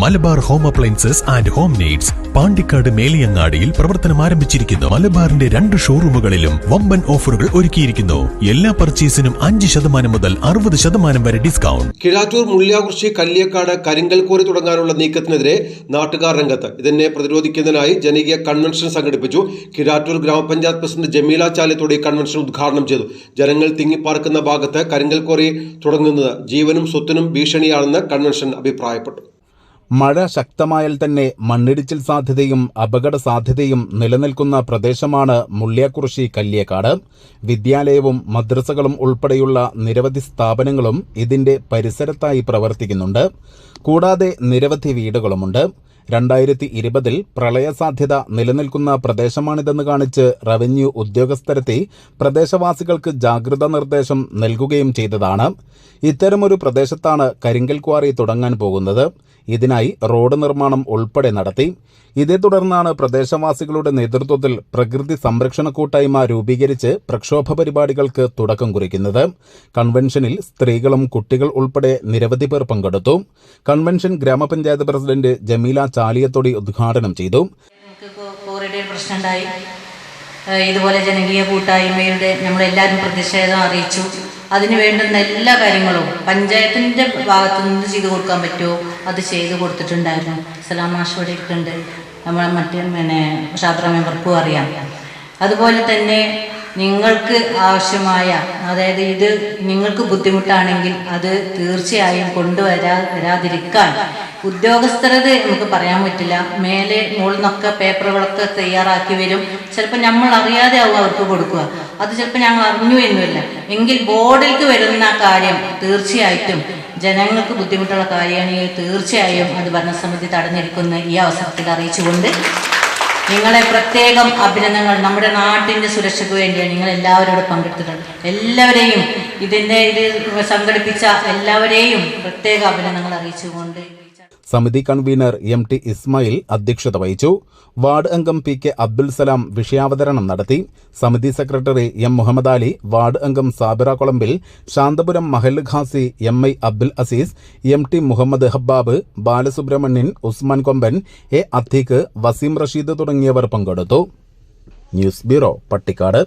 Malabar home appliances and home needs Pandikkad മേലിയങ്ങാടിയിൽ പ്രവർത്തനം ആരംഭിച്ചിരിക്കുന്നു. മലബാറിന്റെ രണ്ട് ഷോറൂമുകളിലും വമ്പൻ ഓഫറുകൾ ഒരുക്കിയിരിക്കുന്നു. എല്ലാ പർച്ചേസിനും അഞ്ച് ശതമാനം മുതൽ അറുപത് ശതമാനം വരെ ഡിസ്കൗണ്ട്. കിഴാറ്റൂർ മുള്ളിയാകുറിശി കല്ലിയക്കാട് കരിങ്കൽ കോറി തുടങ്ങാനുള്ള നീക്കത്തിനെതിരെ നാട്ടുകാർ രംഗത്ത് ഇതിനെ പ്രതിരോധിക്കുന്നതിനായി ജനകീയ കൺവെൻഷൻ സംഘടിപ്പിച്ചു. കിഴാറ്റൂർ ഗ്രാമപഞ്ചായത്ത് പ്രസിഡന്റ് ജമീല ചാലത്തോടെ കൺവെൻഷൻ ഉദ്ഘാടനം ചെയ്തു. ജനങ്ങൾ തിങ്ങിപ്പാർക്കുന്ന ഭാഗത്ത് കരിങ്കൽ കോറി തുടങ്ങുന്നത് ജീവനും സ്വത്തിനും ഭീഷണിയാണെന്ന് കൺവെൻഷൻ അഭിപ്രായപ്പെട്ടു. മഴ ശക്തമായാൽ തന്നെ മണ്ണിടിച്ചിൽ സാധ്യതയും അപകട സാധ്യതയും നിലനിൽക്കുന്ന പ്രദേശമാണ് മുള്ളിയാക്കുറിശി കല്ലിയക്കാട്. വിദ്യാലയവും മദ്രസകളും ഉൾപ്പെടെയുള്ള നിരവധി സ്ഥാപനങ്ങളും ഇതിന്റെ പരിസരത്തായി പ്രവർത്തിക്കുന്നുണ്ട്. കൂടാതെ നിരവധി വീടുകളുമുണ്ട്. രണ്ടായിരത്തി ഇരുപതിൽ പ്രളയസാധ്യത നിലനിൽക്കുന്ന പ്രദേശമാണിതെന്ന് കാണിച്ച് റവന്യൂ ഉദ്യോഗസ്ഥരെത്തി പ്രദേശവാസികൾക്ക് ജാഗ്രതാ നിർദ്ദേശം നൽകുകയും ചെയ്തതാണ്. ഇത്തരമൊരു പ്രദേശത്താണ് കരിങ്കൽ ക്വാറി തുടങ്ങാൻ പോകുന്നത്. ഇതിനായി റോഡ് നിർമ്മാണം ഉൾപ്പെടെ നടത്തി. ഇതേ തുടർന്നാണ് പ്രദേശവാസികളുടെ നേതൃത്വത്തിൽ പ്രകൃതി സംരക്ഷണ കൂട്ടായ്മ രൂപീകരിച്ച് പ്രക്ഷോഭ പരിപാടികൾക്ക് തുടക്കം കുറിക്കുന്നത്. കൺവെൻഷനിൽ സ്ത്രീകളും കുട്ടികൾ ഉൾപ്പെടെ നിരവധി പേർ പങ്കെടുത്തു. കൺവെൻഷൻ ഗ്രാമപഞ്ചായത്ത് പ്രസിഡന്റ് ജമീല ചാലിയത്തൊടി ഉദ്ഘാടനം ചെയ്തു. പ്രശ്നമുണ്ടായി. ഇതുപോലെ ജനകീയ കൂട്ടായ്മയുടെ നമ്മളെല്ലാവരും പ്രതിഷേധം അറിയിച്ചു. അതിന് വേണ്ടുന്ന എല്ലാ കാര്യങ്ങളും പഞ്ചായത്തിന്റെ ഭാഗത്തു നിന്ന് ചെയ്തു കൊടുക്കാൻ പറ്റുമോ? അത് ചെയ്തു കൊടുത്തിട്ടുണ്ടായിരുന്നു. സലാം മാഷോടെ ഇട്ടുണ്ട് നമ്മളെ മറ്റേ പിന്നെ ഷാത്ര മെമ്പർക്കും അറിയാം. അതുപോലെ തന്നെ നിങ്ങൾക്ക് ആവശ്യമായ അതായത് ഇത് നിങ്ങൾക്ക് ബുദ്ധിമുട്ടാണെങ്കിൽ അത് തീർച്ചയായും കൊണ്ടുവരാ വരാതിരിക്കാൻ. ഉദ്യോഗസ്ഥരത് നമുക്ക് പറയാൻ പറ്റില്ല. മേലെ മുകളിൽ നിന്നൊക്കെ പേപ്പറുകളൊക്കെ തയ്യാറാക്കി വരും. ചിലപ്പോൾ നമ്മൾ അറിയാതെ ആവും അവർക്ക് കൊടുക്കുക. അത് ചിലപ്പോൾ ഞങ്ങൾ അറിഞ്ഞു എന്നുമില്ല. എങ്കിൽ ബോർഡിലേക്ക് വരുന്ന കാര്യം തീർച്ചയായിട്ടും ജനങ്ങൾക്ക് ബുദ്ധിമുട്ടുള്ള കാര്യമാണെങ്കിൽ തീർച്ചയായും അത് ഭരണസമിതി തടഞ്ഞിരിക്കുന്ന ഈ അവസരത്തിൽ അറിയിച്ചുകൊണ്ട് നിങ്ങളെ പ്രത്യേകം അഭിനന്ദനങ്ങൾ. നമ്മുടെ നാട്ടിന്റെ സുരക്ഷയ്ക്ക് വേണ്ടിയാണ് നിങ്ങൾ എല്ലാവരോടും പങ്കെടുത്തിട്ടുണ്ട് എല്ലാവരെയും ഇതിന്റെ ഇത് സംഘടിപ്പിച്ച എല്ലാവരെയും പ്രത്യേക അഭിനന്ദനങ്ങൾ അറിയിച്ചുകൊണ്ട് സമിതി കൺവീനർ എം ടി ഇസ്മായിൽ അധ്യക്ഷത വഹിച്ചു. വാർഡ് അംഗം പി കെ അബ്ദുൽ സലാം വിഷയാവതരണം നടത്തി. സമിതി secretary M Muhammad Ali ward അംഗം Sabira Kolambil Santhapuram Mahal Qazi M I Abdul Aziz M T Muhammad Habbab Balasubramanian Usman Komban A Atheeq Waseem Rasheed തുടങ്ങിയവർ പങ്കെടുത്തു. News bureau Pattikkad.